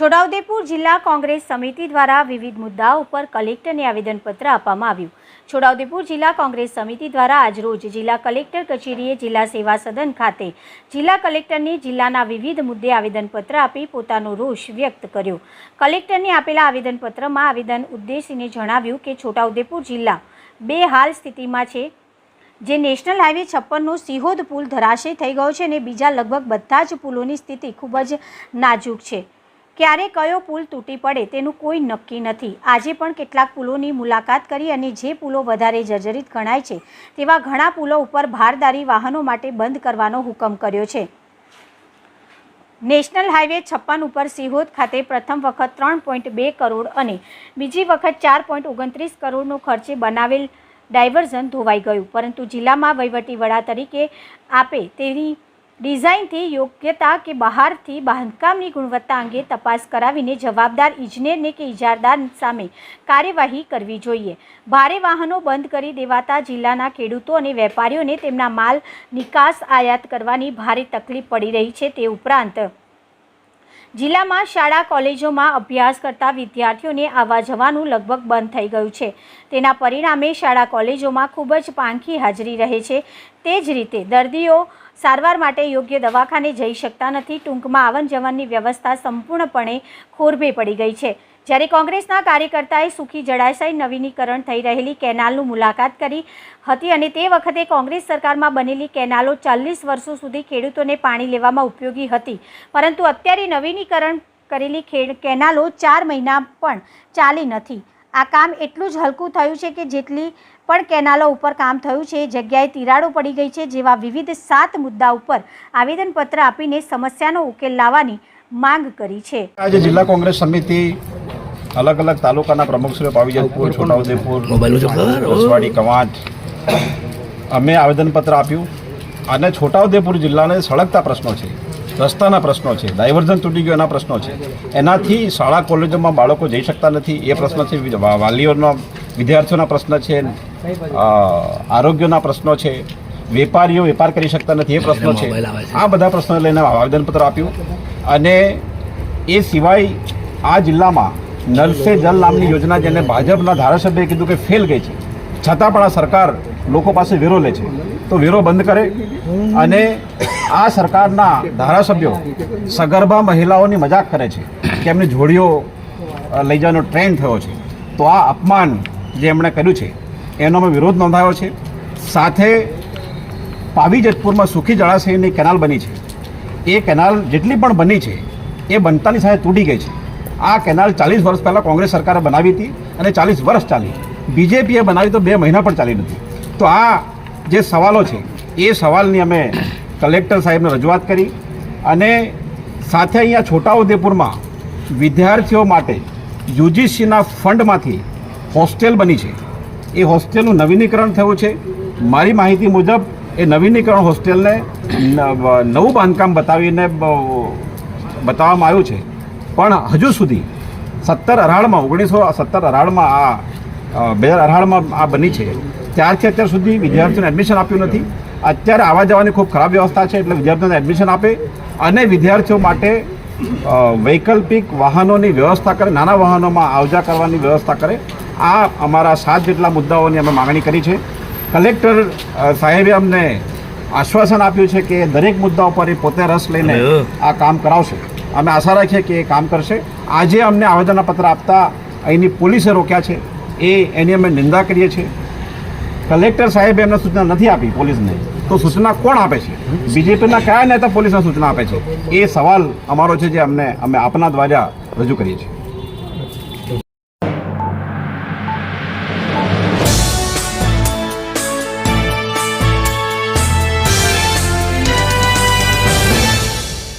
છોટાઉદેપુર જિલ્લા કોંગ્રેસ સમિતિ દ્વારા વિવિધ મુદ્દાઓ ઉપર કલેક્ટરને આવેદનપત્ર આપવામાં આવ્યું. છોટાઉદેપુર જિલ્લા કોંગ્રેસ સમિતિ દ્વારા આજરોજ જિલ્લા કલેક્ટર કચેરીએ જિલ્લા સેવા સદન ખાતે જિલ્લા કલેક્ટરને જિલ્લાના વિવિધ મુદ્દે આવેદનપત્ર આપી પોતાનો રોષ વ્યક્ત કર્યો. કલેક્ટરને આપેલા આવેદનપત્રમાં આવેદન ઉદ્દેશીને જણાવ્યું કે છોટાઉદેપુર જિલ્લા બે હાલ સ્થિતિમાં છે. જે નેશનલ હાઈવે છપ્પનનો સિહોદ પુલ ધરાશય થઈ ગયો છે અને બીજા લગભગ બધા જ પુલોની સ્થિતિ ખૂબ જ નાજુક છે. ક્યારે કયો પુલ તૂટી પડે તેનું કોઈ નક્કી નથી. આજે પણ કેટલાક પુલોની મુલાકાત કરી અને જે પુલો વધારે જર્જરિત ગણાય છે તેવા ઘણા પુલો ઉપર ભારદારી વાહનો માટે બંધ કરવાનો હુકમ કર્યો છે. નેશનલ હાઈવે છપ્પન ઉપર સિહોદ ખાતે પ્રથમ વખત ત્રણ પોઈન્ટ બે કરોડ અને બીજી વખત ચાર પોઈન્ટ ઓગણત્રીસ કરોડનો ખર્ચે બનાવેલ ડાયવર્ઝન ધોવાઈ ગયું. પરંતુ જિલ્લામાં વહીવટી વડા તરીકે આપે તેની ડિઝાઇનથી યોગ્યતા કે બહારથી બાંધકામની ગુણવત્તા અંગે તપાસ કરાવીને જવાબદાર ઇજનેરને કે ઇજારદાર સામે કાર્યવાહી કરવી જોઈએ. ભારે વાહનો બંધ કરી દેવાતા જિલ્લાના ખેડૂતો અને વેપારીઓને તેમના માલ નિકાસ આયાત કરવાની ભારે તકલીફ પડી રહી છે તે ઉપરાંત જિલ્લામાં શાળા કોલેજોમાં અભ્યાસ કરતા વિદ્યાર્થીઓને આવવા જવાનું લગભગ બંધ થઈ ગયું છે. તેના પરિણામે શાળા કોલેજોમાં ખૂબ જ પાંખી હાજરી રહે છે. તે જ રીતે દર્દીઓ સારવાર માટે યોગ્ય દવાખાને જઈ શકતા નથી. ટૂંકમાં આવન જવનની વ્યવસ્થા સંપૂર્ણપણે ખોરભે પડી ગઈ છે. જ્યારે કોંગ્રેસના કાર્યકર્તાએ સુખી જળાશય નવીનીકરણ થઈ રહેલી કેનાલનું મુલાકાત કરી હતી અને તે વખતે કોંગ્રેસ સરકારમાં બનેલી કેનાલો ચાલીસ વર્ષો સુધી ખેડૂતોને પાણી લેવામાં ઉપયોગી હતી. પરંતુ અત્યારે નવીનીકરણ કરેલી કેનાલો ચાર મહિના પણ ચાલી નથી. આ કામ એટલું જ હલકું થયું છે કે જેટલી પણ કેનાલો ઉપર કામ થયું છે એ જગ્યાએ તિરાડો પડી ગઈ છે જેવા વિવિધ સાત મુદ્દા ઉપર આવેદનપત્ર આપીને સમસ્યાનો ઉકેલ લાવવાની માંગ કરી છે. આજે જિલ્લા કોંગ્રેસ સમિતિ અલગ અલગ તાલુકાના પ્રમુખશ્રીઓ પાવીજતપુર છોટાઉદેપુર રસવાડી કવાંટ અમે આવેદનપત્ર આપ્યું. અને છોટાઉદેપુર જિલ્લાને સળગતા પ્રશ્નો છે. રસ્તાના પ્રશ્નો છે ડાયવર્ઝન તૂટી ગયો એના પ્રશ્નો છે. એનાથી શાળા કોલેજોમાં બાળકો જઈ શકતા નથી. એ પ્રશ્ન છે વાલીઓના વિદ્યાર્થીઓના પ્રશ્ન છે આરોગ્યના પ્રશ્નો છે વેપારીઓ વેપાર કરી શકતા નથી એ પ્રશ્નો છે. આ બધા પ્રશ્નો લઈને આવેદનપત્ર આપ્યું. અને એ સિવાય આ જિલ્લામાં નલ સે જલ નામની યોજના જેને ભાજપના ધારાસભ્યએ કીધું કે ફેલ ગઈ છે. છતાં પણ આ સરકાર લોકો પાસે વેરો લે છે. તો વેરો બંધ કરે. અને આ સરકારના ધારાસભ્યો સગર્ભા મહિલાઓની મજાક કરે છે કે એમને જોડીઓ લઈ જવાનો ટ્રેન્ડ થયો છે. તો આ અપમાન જે એમણે કર્યું છે, એનો અમે વિરોધ નોંધાયો છે. સાથે પાવી જેતપુરમાં સુખી જળાશયની કેનાલ બની છે. એ કેનાલ જેટલી પણ બની છે, એ બનતાની સાથે તૂટી ગઈ છે. આ કેનાલ ચાલીસ વર્ષ પહેલાં કોંગ્રેસ સરકારે બનાવી હતી અને ચાલીસ વર્ષ ચાલી. બીજેપીએ બનાવી તો બે મહિના પણ ચાલી નથી. તો આ જે સવાલો છે, એ સવાલની અમે કલેક્ટર સાહેબને રજૂઆત કરી અને સાથે અહીંયા છોટાઉદેપુરમાં વિદ્યાર્થીઓ માટે યુજીસીના ફંડમાંથી હોસ્ટેલ બની છે. એ હોસ્ટેલનું નવીનીકરણ થયું છે. મારી માહિતી મુજબ એ નવીનીકરણ હોસ્ટેલને નવું બાંધકામ બતાવીને બતાવવામાં આવ્યું છે. પણ હજુ સુધી સત્તર અઢારમાં, ઓગણીસો સત્તર અઢારમાં આ બે હજાર આ બની છે. ત્યારથી અત્યાર સુધી વિદ્યાર્થીઓને એડમિશન આપ્યું નથી. અત્યારે આવવા જવાની ખૂબ ખરાબ વ્યવસ્થા છે એટલે વિદ્યાર્થીઓને એડમિશન આપે અને વિદ્યાર્થીઓ માટે વૈકલ્પિક વાહનોની વ્યવસ્થા કરે નાના વાહનોમાં આવજા કરવાની વ્યવસ્થા કરે. આ અમારા સાત જેટલા મુદ્દાઓની અમે માગણી કરી છે. કલેક્ટર સાહેબે અમને આશ્વાસન આપ્યું છે કે દરેક મુદ્દા ઉપર એ પોતે રસ લઈને આ કામ કરાવશે. અમે આશા રાખીએ કે એ કામ કરશે. આજે અમને આવેદનપત્ર આપતા અહીંની પોલીસે રોક્યા છે. એ એની અમે નિંદા કરીએ છીએ. કલેક્ટર સાહેબે એમને સૂચના નથી આપી પોલીસને. તો સૂચના કોણ આપે છે? બીજેપીના કયા નેતા પોલીસને સૂચના આપે છે? એ સવાલ અમારો છે જે અમને અમે આપના દ્વારા રજૂ કરીએ છીએ.